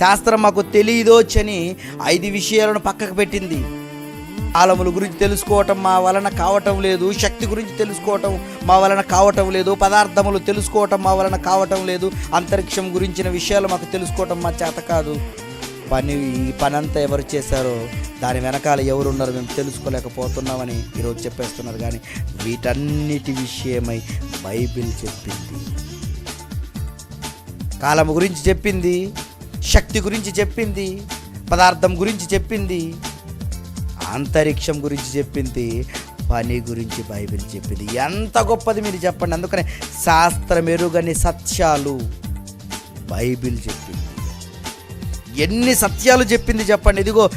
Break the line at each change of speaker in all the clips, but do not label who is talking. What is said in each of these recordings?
శాస్త్రం మాకు తెలియదోచ్చని ఐదు విషయాలను పక్కకు పెట్టింది. కాలముల గురించి తెలుసుకోవటం మా వలన కావటం లేదు శక్తి గురించి తెలుసుకోవటం మా వలన కావటం లేదు పదార్థములు తెలుసుకోవటం మా వలన కావటం లేదు అంతరిక్షం గురించిన విషయాలు మాకు తెలుసుకోవటం మా చేత కాదు. పని ఈ పని అంతా ఎవరు చేశారో దాని వెనకాల ఎవరున్నారో మేము తెలుసుకోలేకపోతున్నామని ఈరోజు చెప్పేస్తున్నారు. కానీ వీటన్నిటి విషయమై బైబిల్ చెప్పింది. కాలము గురించి చెప్పింది శక్తి గురించి చెప్పింది పదార్థం గురించి చెప్పింది అంతరిక్షం గురించి చెప్పింది పని గురించి బైబిల్ చెప్పింది. ఎంత గొప్పది మీరు చెప్పండి. అందుకనే శాస్త్రం ఎరుగని సత్యాలు బైబిల్ చెప్పింది. ఎన్ని సత్యాలు చెప్పింది చెప్పండి. ఇదిగో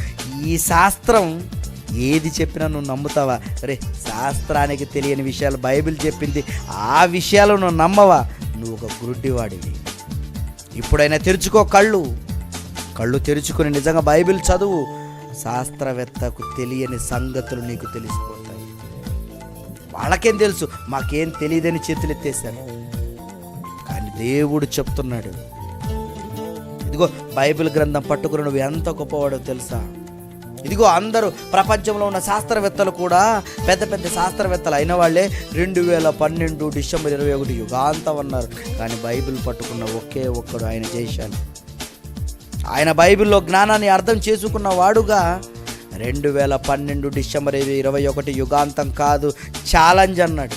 ఈ శాస్త్రం ఏది చెప్పినా నువ్వు నమ్ముతావా? అరే శాస్త్రానికి తెలియని విషయాలు బైబిల్ చెప్పింది. ఆ విషయాలు నువ్వు నమ్మవా? నువ్వు ఒక గురుడ్డివాడివి ఇప్పుడైనా తెరుచుకో కళ్ళు. కళ్ళు తెరుచుకుని నిజంగా బైబిల్ చదువు. శాస్త్రవేత్తకు తెలియని సంగతులు నీకు తెలిసిపోతాయి. వాళ్ళకేం తెలుసు? మాకేం తెలియదని చేతులు ఎత్తేసాను కానీ దేవుడు చెప్తున్నాడు. ఇదిగో బైబిల్ గ్రంథం పట్టుకుని నువ్వు ఎంత గొప్పవాడో తెలుసా? ఇదిగో అందరూ ప్రపంచంలో ఉన్న శాస్త్రవేత్తలు కూడా పెద్ద పెద్ద శాస్త్రవేత్తలు అయిన వాళ్ళే రెండు వేల పన్నెండు డిసెంబర్ ఇరవై ఒకటి యుగాంతం అన్నారు. కానీ బైబిల్ పట్టుకున్న ఒకే ఒక్కడు ఆయన చేశాను ఆయన బైబిల్లో జ్ఞానాన్ని అర్థం చేసుకున్న వాడుగా రెండు వేల పన్నెండు డిసెంబర్ ఇరవై ఒకటి యుగాంతం కాదు ఛాలెంజ్ అన్నాడు.